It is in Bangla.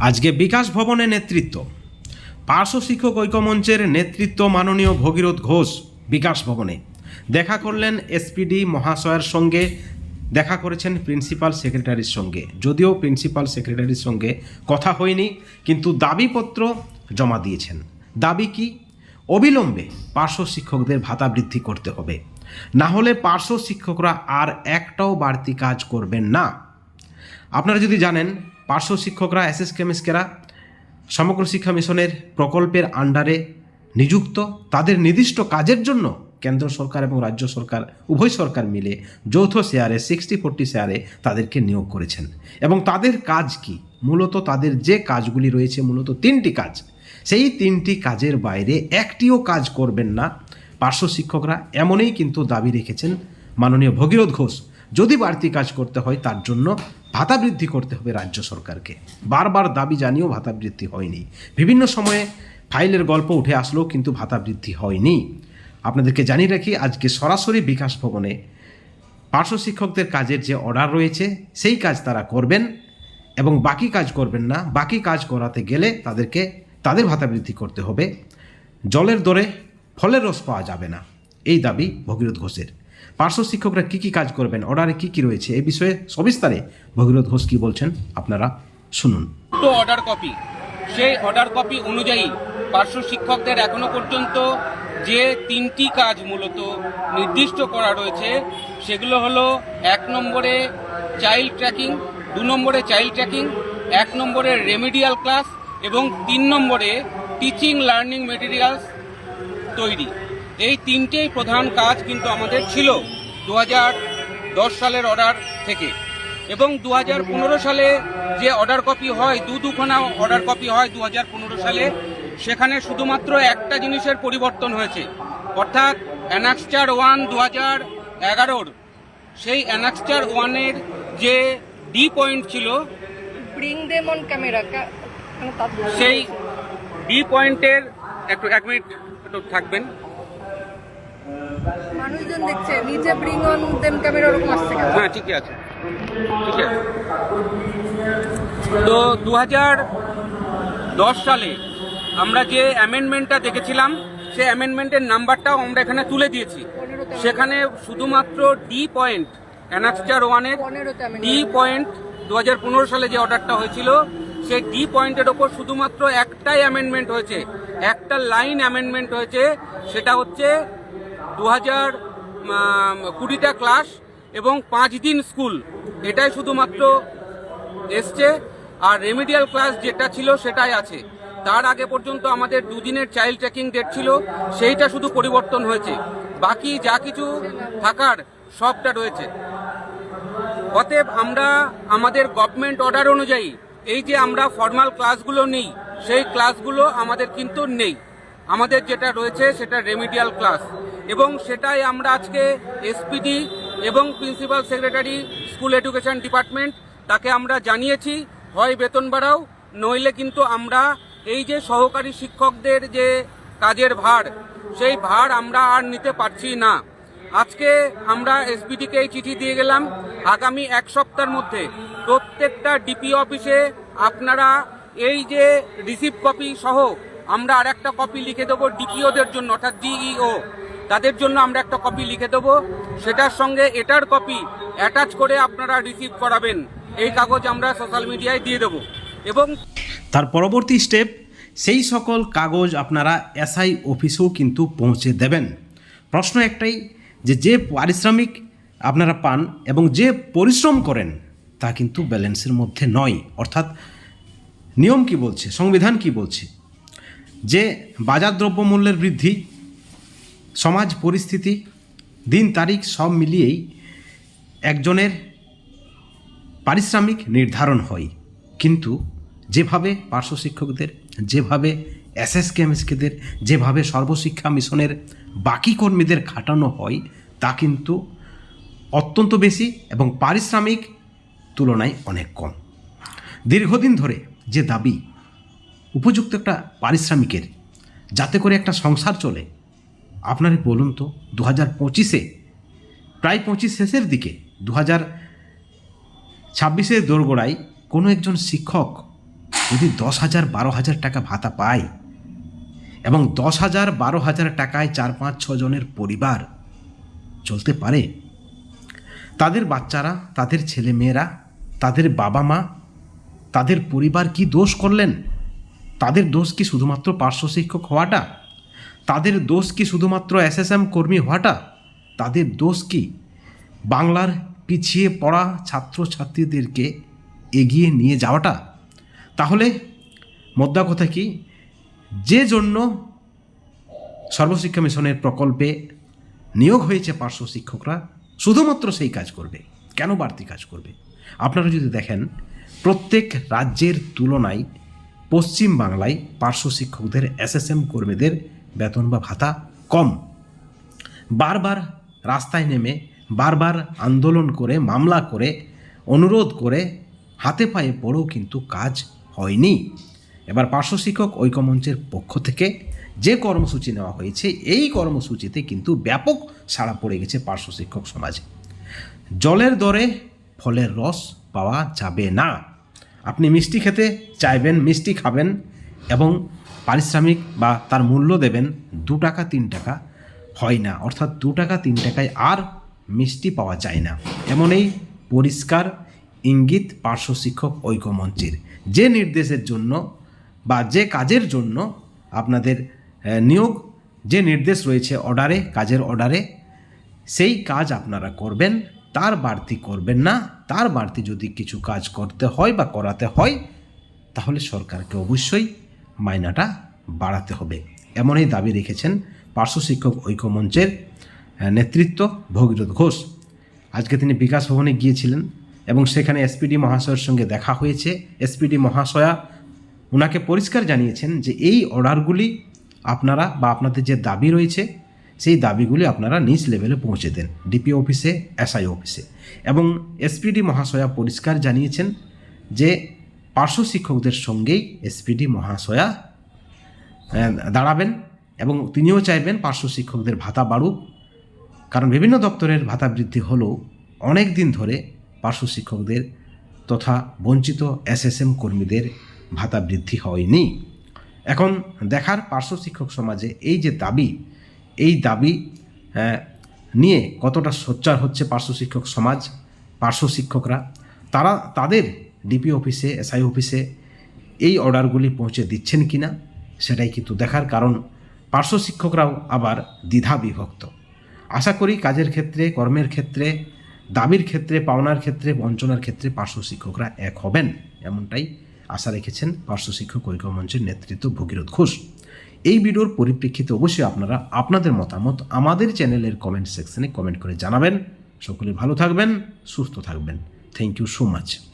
আজকে বিকাশ ভবনে নেতৃত্ব। পার্শ্ব শিক্ষক ঐক্যমঞ্চের নেতৃত্ব মাননীয় ভগীরথ ঘোষ বিকাশ ভবনে। দেখা করলেন এসপিডি মহাশয়ের সঙ্গে, দেখা করেছেন প্রিন্সিপাল সেক্রেটারির সঙ্গে। যদিও প্রিন্সিপাল সেক্রেটারির সঙ্গে কথা হয়নি, কিন্তু দাবিপত্র জমা দিয়েছেন। দাবি কি? অবিলম্বে পার্শ্ব শিক্ষকদের ভাতা বৃদ্ধি করতে হবে। না হলে পার্শ্ব শিক্ষকরা আর একটাও বাড়তি কাজ করবেন না। আপনারা যদি জানেন পার্শ্ব শিক্ষকরা এস এস কেমিস্কেরা সমগ্র শিক্ষা মিশনের প্রকল্পের আন্ডারে নিযুক্ত। তাদের নির্দিষ্ট কাজের জন্য কেন্দ্র সরকার এবং রাজ্য সরকার, উভয় সরকার মিলে যৌথ শেয়ারে সিক্সটি ফোরটি শেয়ারে তাদেরকে নিয়োগ করেছেন। এবং তাদের কাজ কি? মূলত তাদের যে কাজগুলি রয়েছে, মূলত তিনটি কাজ। সেই তিনটি কাজের বাইরে একটিও কাজ করবেন না। পার্শ্ব শিক্ষকরা এমনই কিন্তু দাবি রেখেছেন মাননীয় ভগীরথ ঘোষ। যদি বাড়তি কাজ করতে হয়, তার জন্য ভাতা বৃদ্ধি করতে হবে রাজ্য সরকারকে। বারবার দাবি জানিয়েও ভাতা বৃদ্ধি হয়নি। বিভিন্ন সময়ে ফাইলের গল্প উঠে আসলেও কিন্তু ভাতা বৃদ্ধি হয়নি। আপনাদেরকে জানিয়ে রাখি, আজকে সরাসরি বিকাশ ভবনে পার্শ্ব শিক্ষকদের কাজের যে অর্ডার রয়েছে, সেই কাজ তারা করবেন এবং বাকি কাজ করবেন না। বাকি কাজ করাতে গেলে তাদেরকে, তাদের ভাতা বৃদ্ধি করতে হবে। জলের দরে ফলের রস পাওয়া যাবে না। এই দাবি ভগীরথ ঘোষের। পার্শ্ব শিক্ষকরা কী কী কাজ করবেন অর্ডারে কী কী রয়েছে এই বিষয়ে সবিস্তারে ভগীরথ ঘোষ কী বলছেন আপনারা শুনুন। অর্ডার কপি সেই অর্ডার কপি অনুযায়ী পার্শ্ব শিক্ষকদের এখনও পর্যন্ত যে তিনটি কাজ মূলত নির্দিষ্ট করা রয়েছে, সেগুলো হলো এক নম্বরে চাইল্ড ট্র্যাকিং দু নম্বরে চাইল্ড ট্র্যাকিং এক নম্বরে রেমিডিয়াল ক্লাস এবং তিন নম্বরে টিচিং লার্নিং মেটেরিয়ালস তৈরি। এই তিনটেই প্রধান কাজ কিন্তু আমাদের ছিল দু দশ সালের অর্ডার থেকে। এবং দু হাজার পনেরো সালে যে অর্ডার কপি হয় দু দুখানা অর্ডার কপি হয় দু হাজার পনেরো সালে সেখানে শুধুমাত্র একটা জিনিসের পরিবর্তন হয়েছে। অর্থাৎ অ্যানাক্সচার ওয়ান দু হাজার এগারোর সেই অ্যানাক্সচার ওয়ানের যে ডি পয়েন্ট ছিল bring them on camera কা- মানে সেই ডি পয়েন্টের একটু এক মিনিট একটু থাকবেন। মানুষজন দেখছে নিচে ব্রিং অন দেম ক্যামেরা ওরকম আসছে হ্যাঁ ঠিকই আছে। ঠিক আছে। তো দু দশ সালে আমরা যে অ্যামেন্ডমেন্টটা দেখেছিলাম সেই অ্যামেন্ডমেন্টের নাম্বারটাও আমরা এখানে তুলে দিয়েছি। সেখানে শুধুমাত্র ডি পয়েন্ট অ্যানাক্সচার ওয়ানের ডি পয়েন্ট দু হাজার পনেরো সালে যে অর্ডারটা হয়েছিল সেই ডি পয়েন্টের ওপর শুধুমাত্র একটাই অ্যামেন্ডমেন্ট হয়েছে। একটা লাইন অ্যামেন্ডমেন্ট হয়েছে সেটা হচ্ছে দু হাজার কুড়িটা ক্লাস এবং পাঁচ দিন স্কুল। এটাই শুধুমাত্র এসছে। আর রেমিডিয়াল ক্লাস যেটা ছিল সেটাই আছে। তার আগে পর্যন্ত আমাদের দুদিনের চাইল্ড ট্র্যাকিং ডেট ছিল, সেইটা শুধু পরিবর্তন হয়েছে। বাকি যা কিছু থাকার সবটা রয়েছে। অতএব আমরা আমাদের গভর্নমেন্ট অর্ডার অনুযায়ী, এই যে আমরা ফর্মাল ক্লাসগুলো নিই, সেই ক্লাসগুলো আমাদের কিন্তু নেই। আমাদের যেটা রয়েছে সেটা রেমিডিয়াল ক্লাস এবং সেটাই আমরা আজকে এসপিডি এবং principal secretary school education department তাকে আমরা জানিয়েছি, হয় বেতন বাড়াও, নইলে কিন্তু আমরা এই যে সহকারী শিক্ষকদের যে কাজের ভার, সেই ভার আমরা আর নিতে পারছি না। আজকে আমরা এসপিডিকে এই চিঠি দিয়ে গেলাম, আগামী এক সপ্তাহের মধ্যে প্রত্যেকটা ডিপি অফিসে আপনারা এই যে রিসিভ কপি সহ আমরা আর একটা কপি লিখে দেবো ডিপিওদের জন্য, অর্থাৎ ডিইও তাদের জন্য আমরা একটা কপি লিখে দেবো। সেটার সঙ্গে এটার কপি অ্যাটাচ করে আপনারা রিসিভ করাবেন। এই কাগজ আমরা সোশ্যাল মিডিয়ায় দিয়ে দেবো। এবং তার পরবর্তী স্টেপ সেই সকল কাগজ আপনারা এসআই অফিসেও কিন্তু পৌঁছে দেবেন। প্রশ্ন একটাই যে যে পারিশ্রমিক আপনারা পান এবং যে পরিশ্রম করেন, তা কিন্তু ব্যালেন্সের মধ্যে নয়। অর্থাৎ নিয়ম কি বলছে, সংবিধান কি বলছে? যে বাজার দ্রব্যমূল্যের বৃদ্ধি সমাজ পরিস্থিতি, দিন তারিখ সব মিলিয়েই একজনের পারিশ্রমিক নির্ধারণ হয়। কিন্তু যেভাবে পার্শ্ব শিক্ষকদের যেভাবে এসএস কেমিস্কেদের যেভাবে সর্বশিক্ষা মিশনের বাকি কর্মীদের খাটানো হয়, তা কিন্তু অত্যন্ত বেশি এবং পারিশ্রমিক তুলনায় অনেক কম। দীর্ঘদিন ধরে যে দাবি, উপযুক্ত একটা পারিশ্রমিকের, যাতে করে একটা সংসার চলে আপনারা বলুন তো দু হাজার পঁচিশে, প্রায় পঁচিশ শেষের দিকে দু হাজার ছাব্বিশের দোরগোড়ায় কোনো একজন শিক্ষক যদি দশ হাজার বারো হাজার টাকা ভাতা পায় এবং দশ হাজার বারো হাজার টাকায় চার পাঁচ ছজনের পরিবার চলতে পারে, তাদের বাচ্চারা, তাদের ছেলে মেয়েরা তাদের বাবা মা তাদের পরিবার কি দোষ করলেন? তাদের দোষ কি শুধুমাত্র পার্শ্ব শিক্ষক হওয়াটা? তাদের দোষ কি শুধুমাত্র এসএসএম কর্মী হওয়াটা? তাদের দোষ কি? বাংলার পিছিয়ে পড়া ছাত্রছাত্রীদেরকে এগিয়ে নিয়ে যাওয়াটা? তাহলে মোদ্দা কথা কি? যে জন্য সর্বশিক্ষা মিশনের প্রকল্পে নিয়োগ হয়েছে পার্শ্ব শিক্ষকরা, শুধুমাত্র সেই কাজ করবে। কেন বাড়তি কাজ করবে? আপনারা যদি দেখেন, প্রত্যেক রাজ্যের তুলনায় পশ্চিম বাংলায় পার্শ্ব শিক্ষকদের, এসএসএম কর্মীদের বেতন বা ভাতা কম। বারবার রাস্তায় নেমে, বারবার আন্দোলন করে, মামলা করে, অনুরোধ করে হাতে পায়ে পড়েও কিন্তু কাজ হয়নি। এবার পার্শ্ব শিক্ষক ঐক্যমঞ্চের পক্ষ থেকে যে কর্মসূচি নেওয়া হয়েছে, এই কর্মসূচিতে কিন্তু ব্যাপক সাড়া পড়ে গেছে পার্শ্ব শিক্ষক সমাজে। জলের দরে ফলের রস পাওয়া যাবে না। আপনি মিষ্টি খেতে চাইবেন, মিষ্টি খাবেন এবং পারিশ্রমিক বা তার মূল্য দেবেন দু টাকা, তিন টাকা হয় না। অর্থাৎ দু টাকা, তিন টাকায় আর মিষ্টি পাওয়া যায় না। এমন এই পরিষ্কার ইঙ্গিত পার্শ্ব শিক্ষক ঐক্যমঞ্চের যে নির্দেশের জন্য বা যে কাজের জন্য আপনাদের নিয়োগ, যে নির্দেশ রয়েছে অর্ডারে, কাজের অর্ডারে, সেই কাজ আপনারা করবেন, তার বাড়তি করবেন না, তার বাড়তি যদি কিছু কাজ করতে হয় বা করাতে হয়, তাহলে সরকারকে অবশ্যই মাইনাটা বাড়াতে হবে। এমনই দাবি রেখেছেন পার্শ্ব শিক্ষক ঐক্যমঞ্চের নেতৃত্ব ভগীরথ ঘোষ। আজকে তিনি বিকাশ ভবনে গিয়েছিলেন এবং সেখানে এসপিডি মহাশয়ের সঙ্গে দেখা হয়েছে। এসপিডি মহাশয়া ওনাকে পরিষ্কার জানিয়েছেন যে এই অর্ডারগুলি আপনারা বা আপনাদের যে দাবি রয়েছে, সেই দাবিগুলি আপনারা নিজ লেভেলে পৌঁছে দেন ডিপি অফিসে, এসআই অফিসে। এবং এসপিডি মহাশয়া পরিষ্কার জানিয়েছেন যে পার্শ্ব শিক্ষকদের সঙ্গেই এসপিডি মহাশয়া দাঁড়াবেন এবং তিনিও চাইবেন পার্শ্ব শিক্ষকদের ভাতা বাড়ুক। কারণ বিভিন্ন দপ্তরের ভাতা বৃদ্ধি হলেও অনেক দিন ধরে পার্শ্ব শিক্ষকদের তথা বঞ্চিত এসএসএম কর্মীদের ভাতা বৃদ্ধি হয়নি। এখন দেখার পার্শ্ব শিক্ষক সমাজে এই যে দাবি, এই দাবি নিয়ে কতটা সোচ্চার হচ্ছে পার্শ্ব শিক্ষক সমাজ, পার্শ্ব শিক্ষকরা, তারা, তাদের ডিপি অফিসে এসআই অফিসে এই অর্ডারগুলি পৌঁছে দিচ্ছেন কি না সেটাই কিন্তু দেখার কারণ। পার্শ্ব শিক্ষকরাও আবার দ্বিধা বিভক্ত। আশা করি কাজের ক্ষেত্রে, কর্মের ক্ষেত্রে, দাবির ক্ষেত্রে, পাওনার ক্ষেত্রে, বঞ্চনার ক্ষেত্রে পার্শ্ব শিক্ষকরা এক হবেন, এমনটাই আশা রেখেছেন পার্শ্ব শিক্ষক ঐক্য মঞ্চের নেতৃত্ব ভগীরথ ঘোষ। এই ভিডিওর পরিপ্রেক্ষিতে অবশ্যই আপনারা আপনাদের মতামত আমাদের চ্যানেলের কমেন্ট সেকশনে কমেন্ট করে জানাবেন। সকলে ভালো থাকবেন, সুস্থ থাকবেন। Thank you so much